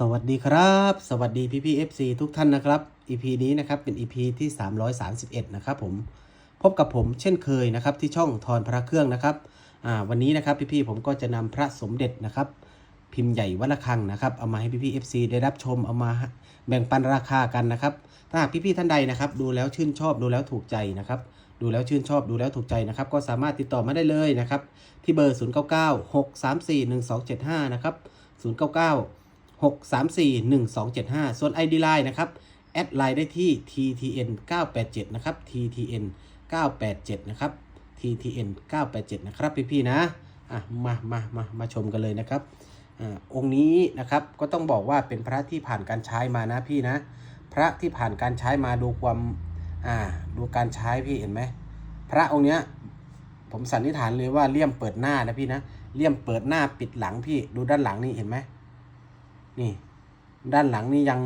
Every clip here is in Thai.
สวัสดีครับ สวัสดีพี่พี่เอฟซีทุกท่านนะครับ EP นี้นะครับเป็น EP ที่ 331 นะครับผมพบกับผมเช่นเคยนะครับที่ช่องทอนพระเครื่องนะครับอ่าวันนี้นะครับพี่พี่ผมก็จะนำพระสมเด็จนะครับ พิมพ์ใหญ่วัดระฆังนะครับเอามาให้พี่พี่เอฟซีได้รับชมเอามาแบ่งปันราคากันนะครับ ถ้าหากพี่พี่ท่านใดนะครับ ดูแล้วชื่นชอบดูแล้วถูกใจนะครับดูแล้วชื่นชอบดูแล้วถูกใจนะครับ ก็สามารถติดต่อมาได้เลยนะครับที่เบอร์ 0 9 9 6 3 4 1 2 7 5 นะครับ 0 9 9 6 3 4 1 2 7 5 ส่วน ID Line นะครับ แอดไลน์ได้ที่ TTN 987นะครับ TTN 987นะครับ TTN 987นะครับพี่ๆนะอะมามามามาชมกันเลยนะครับอ่าองค์นี้นะครับก็ต้องบอกว่าเป็นพระที่ผ่านการใช้มานะพี่นะ พระที่ผ่านการใช้มาดูความอ่าดูการใช้พี่เห็นไหมพระองค์เนี้ยผมสันนิษฐานเลยว่าเลี่ยมเปิดหน้านะพี่นะเลี่ยมเปิดหน้าปิดหลังพี่ดูด้านหลังนี่เห็นไหม นี่ ด้านหลังนี่ยัง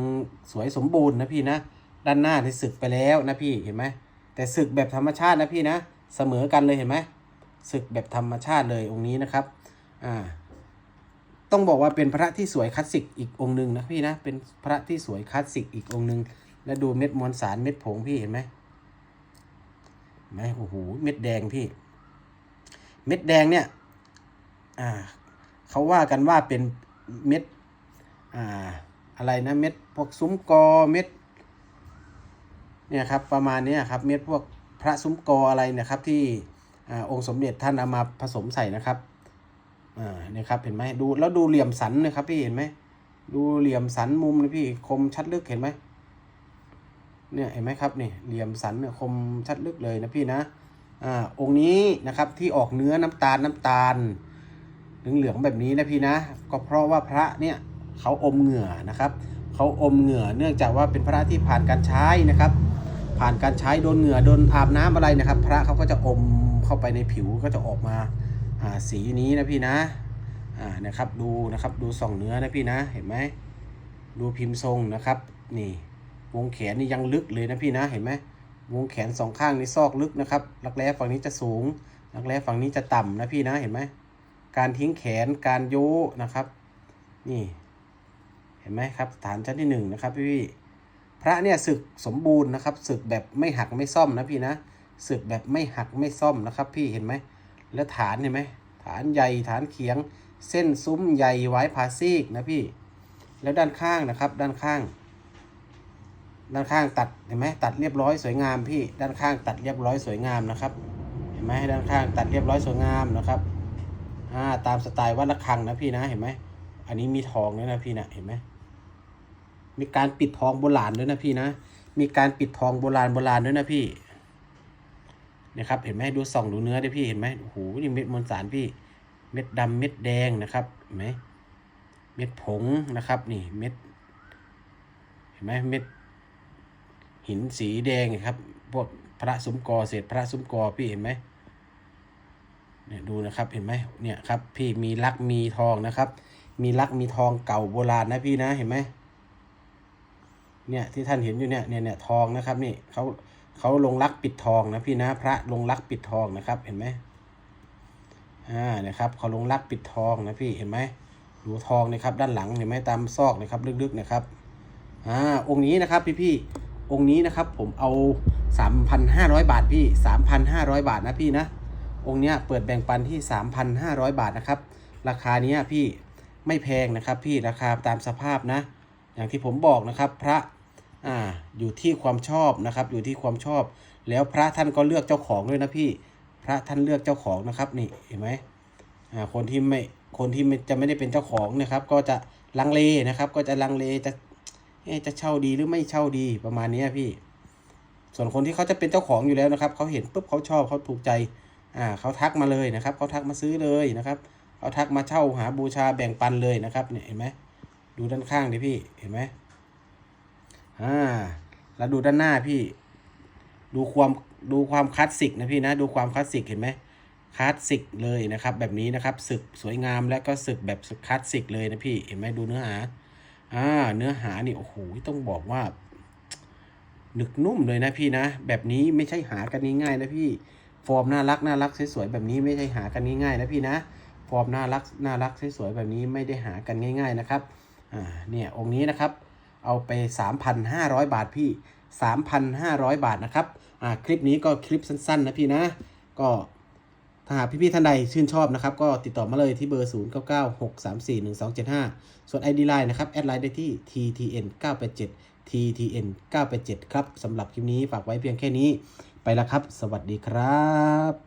สวยสมบูรณ์นะพี่นะ ด้านหน้าที่สึกไปแล้วนะพี่เห็นไหมแต่สึกแบบธรรมชาตินะพี่นะ เสมอกันเลยเห็นไหมสึกแบบธรรมชาติเลยองค์นี้นะครับ อ่า ต้องบอกว่าเป็นพระที่สวยคลาสสิกอีกองค์หนึ่งนะพี่นะ เป็นพระที่สวยคลาสสิกอีกองค์หนึ่งแล้วดูเม็ดมวลสารเม็ดผงพี่เห็นไหมไหมโอ้โห เม็ดแดงพี่ เม็ดแดงเนี่ย อ่า เขาว่ากันว่าเป็นเม็ด อ่าอะไรนะเม็ดพวกซุ้มกอเม็ดเนี่ยครับประมาณนี้ครับเม็ดพวกพระซุ้มกออะไรนะครับที่อองค์สมเด็จท่านเอามาผสมใส่นะครับอ่าเนี่ยครับเห็นไหมดูแล้วดูเหลี่ยมสันนะครับพี่เห็นไหมดูเหลี่ยมสันมุมนะพี่คมชัดลึกเห็นไหมเนี่ยเห็นไหมครับนี่เหลี่ยมสันเนี่ยคมชัดลึกเลยนะพี่นะอ่าองค์นี้นะครับที่ออกเนื้อน้ำตาลน้ำตาลเหลืองๆแบบนี้นะพี่นะ ก็เพราะว่าพระเนี่ย เขาอมเหงื่อนะครับเขาอมเหงื่อเนื่องจากว่าเป็นพระที่ผ่านการใช้นะครับ ผ่านการใช้โดนเหงื่อโดนอาบน้ำอะไรนะครับ พระเขาก็จะอมเข้าไปในผิวก็จะออกมาอ่าสีนี้นะพี่นะอ่านะครับดูนะครับดูส่องเนื้อนะพี่นะเห็นไหมดูพิมพ์ทรงนะครับ นี่วงแขนนี่ยังลึกเลยนะพี่นะเห็นไหมวงแขนสองข้างนี่ซอกลึกนะครับรักแร้ฝั่งนี้จะสูงรักแร้ฝั่งนี้จะต่ำนะพี่นะเห็นไหมการทิ้งแขนการโยนะครับ นี่ เห็นไหมครับฐานชั้นที่หนึ่งนะครับพี่พี่พระเนี่ยศึกสมบูรณ์นะครับศึกแบบไม่หักไม่ซ่อมนะพี่นะศึกแบบไม่หักไม่ซ่อมนะครับ พี่เห็นไหมแล้วฐานเห็นไหมฐานใหญ่ฐานเขียง เส้นซุ้มใหญ่ไว้ผาซีกนะพี่ แล้วด้านข้างนะครับ ด้านข้าง ด้านข้างตัดเห็นไหมตัดเรียบร้อยสวยงามพี่ ด้านข้างตัดเรียบร้อยสวยงามนะครับ เห็นไหมด้านข้างตัดเรียบร้อยสวยงามนะครับอ่าตามสไตล์วัดระฆังนะพี่นะเห็นไหม อันนี้มีทองด้วยนะพี่นะเห็นไหมมีการปิดทองโบราณด้วยนะพี่นะ มีการปิดทองโบราณโบราณด้วยนะพี่เนี่ยครับเห็นไหมดูส่องดูเนื้อได้พี่เห็นไหมโอ้โหนี่เม็ดมวลสารพี่ เม็ดดำเม็ดแดงนะครับเห็นไหมเม็ดผงนะครับ นี่เม็ด เห็นไหมเม็ด หินสีแดงครับพวกพระซุ้มกอเศษพระซุ้มกอพี่เห็นไหมเนี่ยดูนะครับเห็นไหมเนี่ยครับ พี่มีลักมีทองนะครับ มีลักมีทองเก่าโบราณนะพี่นะเห็นไหมเนี่ยที่ท่านเห็นอยู่เนี่ยเนี่ยเนี่ยทองนะครับนี่เขาเขาลงลักปิดทองนะพี่นะ พระลงลักปิดทองนะครับ เห็นไหมอ่านะครับเขาลงลักปิดทองนะพี่เห็นไหมดูทองนะครับ ด้านหลังเห็นไหมตามซอกนะครับลึกๆนะครับอ่าองค์นี้นะครับพี่พี่องค์นี้นะครับผมเอา3,500บาทพี่3,500บาทนะพี่นะองค์เนี้ยเปิดแบ่งปันที่3,500บาทนะครับ ราคาเนี้ยพี่ ไม่แพงนะครับ พี่ราคาตามสภาพนะ อย่างที่ผมบอกนะครับพระอ่าอยู่ที่ความชอบนะครับ อยู่ที่ความชอบ แล้วพระท่านก็เลือกเจ้าของด้วยนะพี่ พระท่านเลือกเจ้าของนะครับนี่เห็นไหมอ่าคนที่ไม่คนที่จะไม่ได้เป็นเจ้าของนะครับ ก็จะลังเลนะครับ ก็จะลังเลจะเอจะเช่าดีหรือไม่เช่าดีประมาณนี้พี่ ส่วนคนที่เขาจะเป็นเจ้าของอยู่แล้วนะครับเขาเห็นปุ๊บเขาชอบเขาถูกใจอ่าเขาทักมาเลยนะครับเขาทักมาซื้อเลยนะครับ เขาทักมาเช่าหาบูชาแบ่งปันเลยนะครับเนี่ยเห็นไหมดูด้านข้างดิพี่เห็นไหมอ่าแล้วดูด้านหน้าพี่ ดูความดูความคลาสสิกนะพี่นะดูความคลาสสิกเห็นไหมคลาสสิกเลยนะครับ แบบนี้นะครับสึกสวยงามและก็สึกแบบคลาสสิกเลยนะพี่เห็นไหมดูเนื้อหาอ่าเนื้อหานี่โอ้โหต้องบอกว่าหนึกนุ่มเลยนะพี่นะ แบบนี้ไม่ใช่หากันง่ายๆนะพี่ ฟอร์มน่ารักน่ารักสวยๆแบบนี้ไม่ใช่หากันง่ายๆนะพี่นะ ฟอร์มน่ารักน่ารักสวยๆแบบนี้ไม่ได้หากันง่ายๆนะครับอ่าเนี่ยองค์นี้นะครับเอาไป 3,500 บาทพี่ 3,500 บาทนะครับอ่าคลิปนี้ก็คลิปสั้นๆนะพี่นะก็ถ้าหากพี่ๆท่านใดชื่นชอบนะครับ ก็ติดต่อมาเลยที่เบอร์ 0 9 9 6 3 4 1 2 7 5 ส่วน ID Line นะครับ แอดไลน์ได้ที่ TTN 987 TTN 987ครับสำหรับคลิปนี้ฝากไว้เพียงแค่นี้ไปแล้วครับ สวัสดีครับ